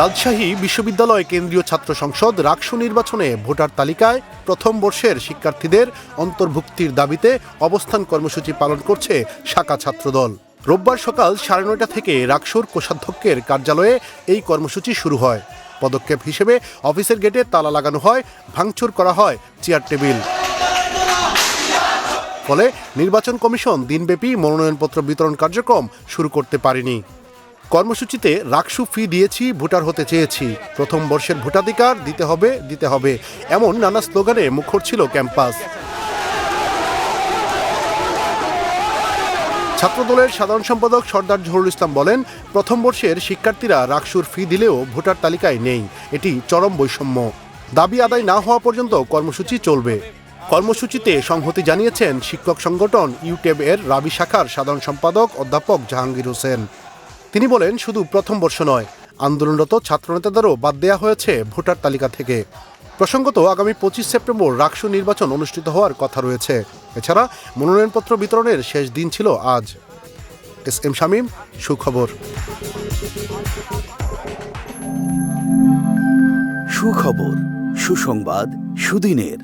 রাজশাহী বিশ্ববিদ্যালয় কেন্দ্রীয় ছাত্র সংসদ রাকসু নির্বাচনে ভোটার তালিকায় প্রথম বর্ষের শিক্ষার্থীদের অন্তর্ভুক্তির দাবিতে অবস্থান কর্মসূচি পালন করছে শাখা ছাত্রদল। রোববার সকাল সাড়ে নয়টা থেকে রাকসুর কোষাধ্যক্ষের কার্যালয়ে এই কর্মসূচি শুরু হয়। পদক্ষেপ হিসেবে অফিসের গেটে তালা লাগানো হয়, ভাঙচুর করা হয়, চেয়ার টেবিল। ফলে নির্বাচন কমিশন দিনব্যাপী মনোনয়নপত্র বিতরণ কার্যক্রম শুরু করতে পারেনি। কর্মসূচিতে রাকসু ফি দিয়েছি, ভোটার হতে চেয়েছি। প্রথম বর্ষের ভোটাধিকার দিতে হবে দিতে হবে। এমন নানা স্লোগানে মুখর ছিল ক্যাম্পাস। ছাত্রদলের সাধারণ সম্পাদক সর্দার জহুরুল ইসলাম বলেন, প্রথম বর্ষের শিক্ষার্থীরা রাকসুর ফি দিলেও ভোটার তালিকায় নেই। এটি চরম বৈষম্য। দাবি আদায় না হওয়া পর্যন্ত কর্মসূচি চলবে। কর্মসূচিতে সংহতি জানিয়েছেন শিক্ষক সংগঠন ইউটেব এর রাবি শাখার সাধারণ সম্পাদক অধ্যাপক জাহাঙ্গীর হোসেন। তিনি বলেন, শুধু প্রথম বর্ষ নয়, আন্দোলনরত ছাত্রনেতাদেরও বাদ দেওয়া হয়েছে ভোটার তালিকা থেকে। প্রসঙ্গত, আগামী পঁচিশ সেপ্টেম্বর রাকসু নির্বাচন অনুষ্ঠিত হওয়ার কথা রয়েছে। এছাড়া মনোনয়নপত্র বিতরণের শেষ দিন ছিল আজ। এস এম শামীম, সুখবর। সুখবর, সুসংবাদ, সুদিনের।